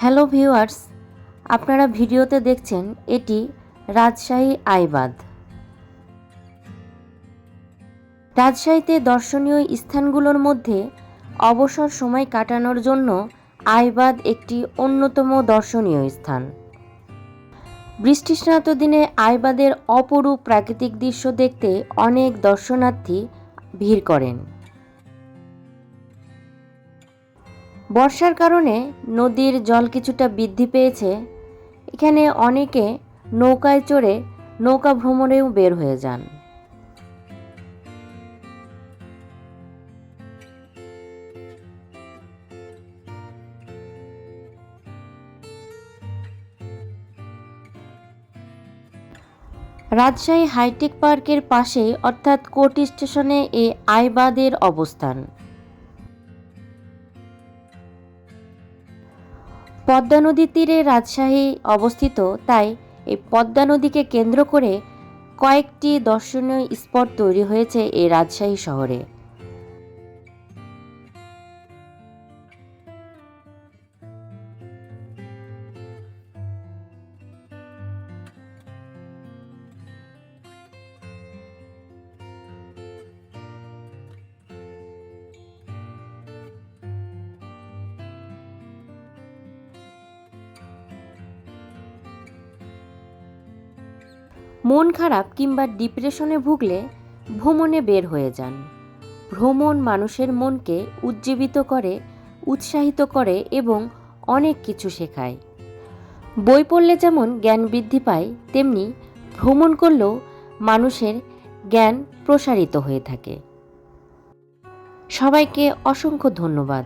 Hello viewers, আপনারা ভিডিওতে দেখছেন এটি রাজশাহী আইবাদ। রাজশাহীতে দর্শনীয় স্থানগুলোর মধ্যে অবসর সময় কাটানোর জন্য আইবাদ একটি অন্যতম দর্শনীয় স্থান। বৃষ্টিস্নাত দিনে আইবাদের অপরূপ প্রাকৃতিক দৃশ্য দেখতে অনেক দর্শনার্থী ভিড় করেন। বর্ষার কারণে নদীর জল কিছুটা বৃদ্ধি পেয়েছে। এখানে অনেকে নৌকায় চড়ে নৌকা ভ্রমণেও বের হয়ে যান। রাজশাহী হাইটেক পার্কের পাশেই, অর্থাৎ কোর্ট স্টেশনে, এই আইবাদের অবস্থান। পদ্মা নদীর তীরে রাজশাহী অবস্থিত, তাই এই পদ্মা নদীকে কেন্দ্র করে কয়েকটি দর্শনীয় স্পট তৈরি হয়েছে এই রাজশাহী শহরে। মন খারাপ কিংবা ডিপ্রেশনে ভুগলে ভ্রমণে বের হয়ে যান। ভ্রমণ মানুষের মনকে উজ্জীবিত করে, উৎসাহিত করে এবং অনেক কিছু শেখায়। বই পড়লে যেমন জ্ঞান বৃদ্ধি পায়, তেমনি ভ্রমণ করলেও মানুষের জ্ঞান প্রসারিত হয়ে থাকে। সবাইকে অসংখ্য ধন্যবাদ।